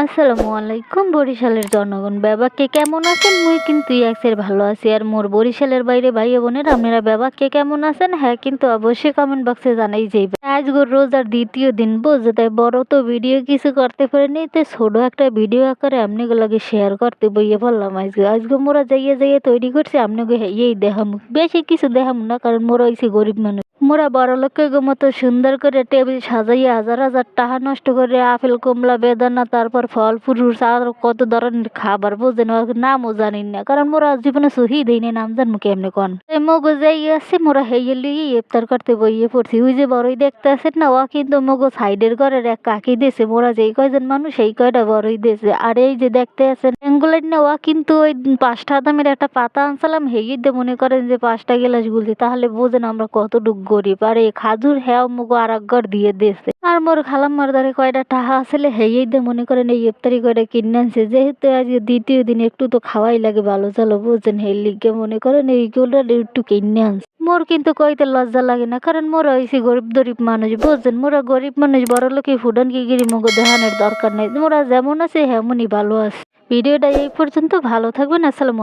আসসালামু আলাইকুম, বরিশালের জনগণ। ব্যাবাকে কেমন আছেন? মুই কিন্তু ইয়াক্সের ভালো আছি। আর মোর বরিশালের বাইরে ভাই বোনের, আপনারা ব্যাবাকে কেমন আছেন? হ্যাঁ কিন্তু অবশ্যই কমেন্ট বক্সে জানাই আজ গো রোজার দ্বিতীয় দিন বুঝতে তাই বড় তো ভিডিও কিছু করতে পারিনি তো ছোট একটা ভিডিও আকারে আমনিগুলো লাগে শেয়ার করতে বইয়ে বললাম আজকে আজকে মোরা যাইয়ে যাইয়ে তৈরি করছি আমনিকে এই দেখাম। বেশি কিছু দেখাম না, কারণ মোরা হইছি গরিব মানুষ। মোরা বড় লোকের মতো সুন্দর করে টেবিল সাজাইয়া হাজার হাজার টাকা নষ্ট করে আপেল, কমলা, বেদানা, তারপর ফল, ফ্রুটস, আর কত ধরনের খাবার বোঝেন নামও জানি না। কারণ মোরা জীবনে সহি দেই না নাম জানব কেমনে কোন? মগো যাই আছে, মোরা হেয়ে লিয়ে ইফতার করতে বইয়ে পড়ছি। ওই যে বড়ই দেখতে আসেন না ও কিন্তু মগো সাইডের ঘরের এক কাকি দিয়েছে। মোরা যেই কয়জন মানুষ, সেই কয়টা বড়ই দিয়েছে। আর এই যে দেখতে আসেন এঙ্গুলের না ও কিন্তু ওই পাঁচটা দামের একটা পাতা আনছিলাম হেয়ে দিয়ে মনে করেন যে পাঁচটা গেলাস গুলছি। তাহলে বোঝেন আমরা কত কতটুক আর এই খাজুর হ্যাঁ মগো আর এক ঘর দিয়ে দিয়েছে আর মোর খালাম্মার দ্বারে কয়টা টাহা আসলে হেয়েই দিয়ে মনে করেন এই ইফতারি কয়টা কিনে আনছে। যেহেতু আজকে দ্বিতীয় দিন, একটু তো খাওয়াই লাগে, ভালো চালো বুঝছেন হের লিগে মনে করেন এইগুলো একটু কিনে আনছে। মোর কিন্তু কইতে লজ্জা লাগে না, কারণ মোরা হইছি গরিব দরিব মানুষ, বুঝছেন? মোরা গরিব মানুষ, বড় লোকে ফুডন কি গিরি মগো দেহানের দরকার নেই। মোরা যেমন আছে, হেমনই ভালো আছে। ভিডিওটা এই পর্যন্ত, ভালো থাকবেন, আসসালামু